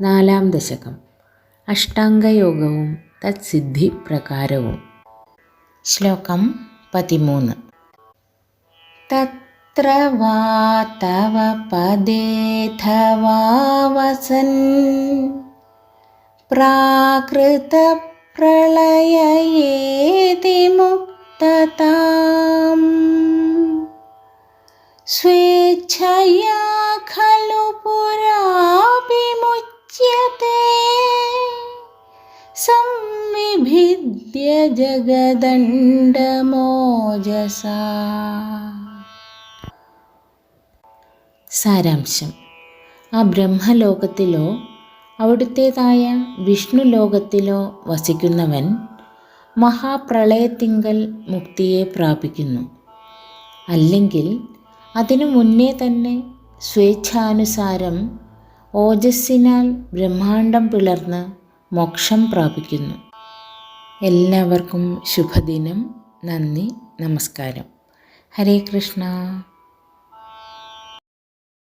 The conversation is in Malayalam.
നാലാം ദശകം. അഷ്ടാംഗയോഗവും തത്സിദ്ധി പ്രകാരവും ശ്ലോകം പതിമൂന്ന്. തത്ര വാ തവ പദേഥവാവസൻ പ്രാകൃത പ്രളയേതി മുക്തതാം സ്വേച്ഛയാ സംവിഭിദ്യ ജഗദണ്ഡമോജസ. സാരാംശം. ആ ബ്രഹ്മലോകത്തിലോ അവിടുത്തേതായ വിഷ്ണു ലോകത്തിലോ വസിക്കുന്നവൻ മഹാപ്രളയത്തിങ്കൽ മുക്തിയെ പ്രാപിക്കുന്നു. അല്ലെങ്കിൽ അതിനു മുന്നേ തന്നെ സ്വേച്ഛാനുസാരം ഓജസ്സിനാൽ ബ്രഹ്മാണ്ടം പിളർന്ന് മോക്ഷം പ്രാപിക്കുന്നു. എല്ലാവർക്കും ശുഭദിനം. നന്ദി. നമസ്കാരം. ഹരേ കൃഷ്ണ.